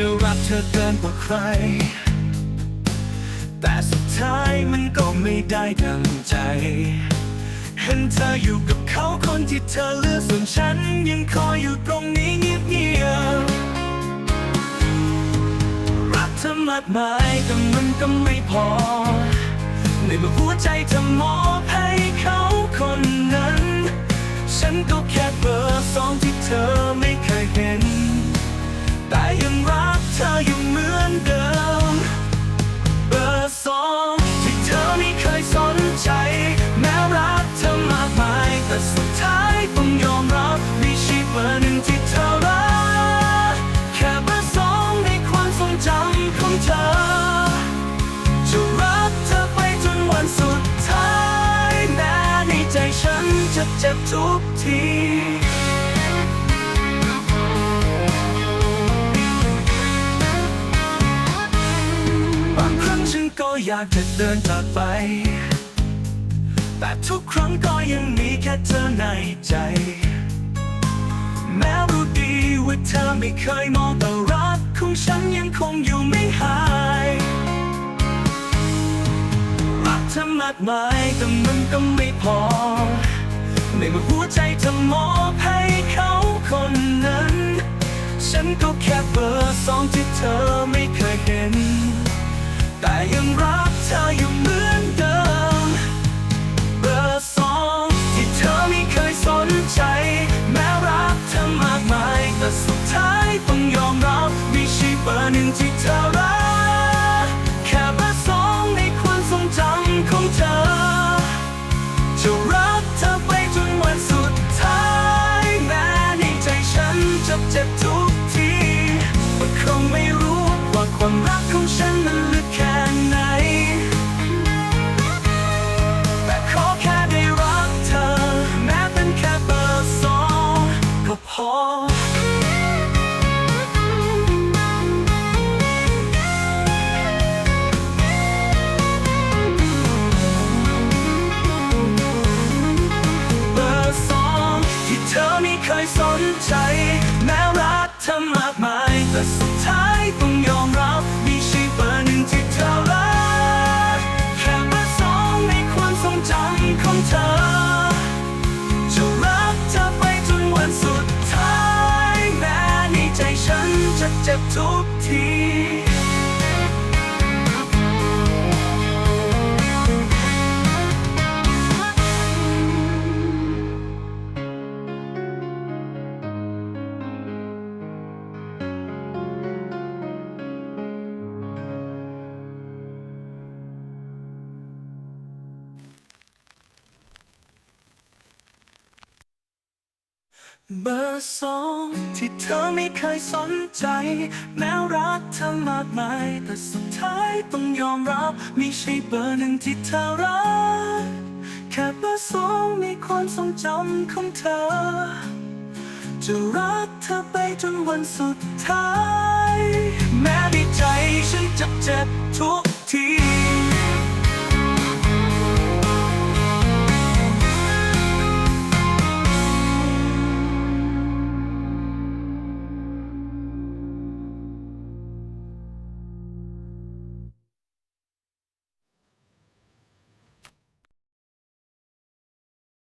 จะรับเธอเกินกว่าใคร แต่สุดท้ายมันก็ไม่ได้ดังใจ เห็นเธออยู่กับเขาคนที่เธอเลือกส่วนฉันยังคอยอยู่ตรงนี้เงียบๆรักเธอมากมายแต่มันก็ไม่พอ ในเมื่อหัวใจเธอมอบ ฉันจะเจ็บทุกทีบางครั้งฉันก็อยากจะเดินจากไป แต่ทุกครั้งก็ยังมีแค่เธอในใจ แม้รู้ดีว่าเธอไม่เคยมองแต่รักของฉันยังคงอยู่ไม่หาย รักเธอมากมายแต่มันก็ไม่พอในเมื่อหัวใจเธอมอบให้เขาคนนั้น ฉันก็แค่เบอร์สองที่เธอไม่เคยเห็น แต่ยังรักเธออยู่เหมือนเดิม เบอร์สองที่เธอไม่เคยสนใจ แม้รักเธอมากมาย แต่สุดท้ายต้องยอมรับไม่ใช่เบอร์หนึ่งที่เธอ จะรักเธอไปจนวันสุดท้ายแม้ในใจฉันจะเจ็บทุกทีมันคงไม่รู้ว่าความรักของฉันมันลึกแค่ เจ็บทุกที เบอร์สองที่เธอไม่เคยสนใจ แม้รักเธอมากมาย แต่สุดท้ายต้องยอมรับไม่ใช่เบอร์หนึ่งที่เธอรัก แค่เบอร์สองในความทรงจำของเธอ จะรักเธอไปจนวันสุดท้าย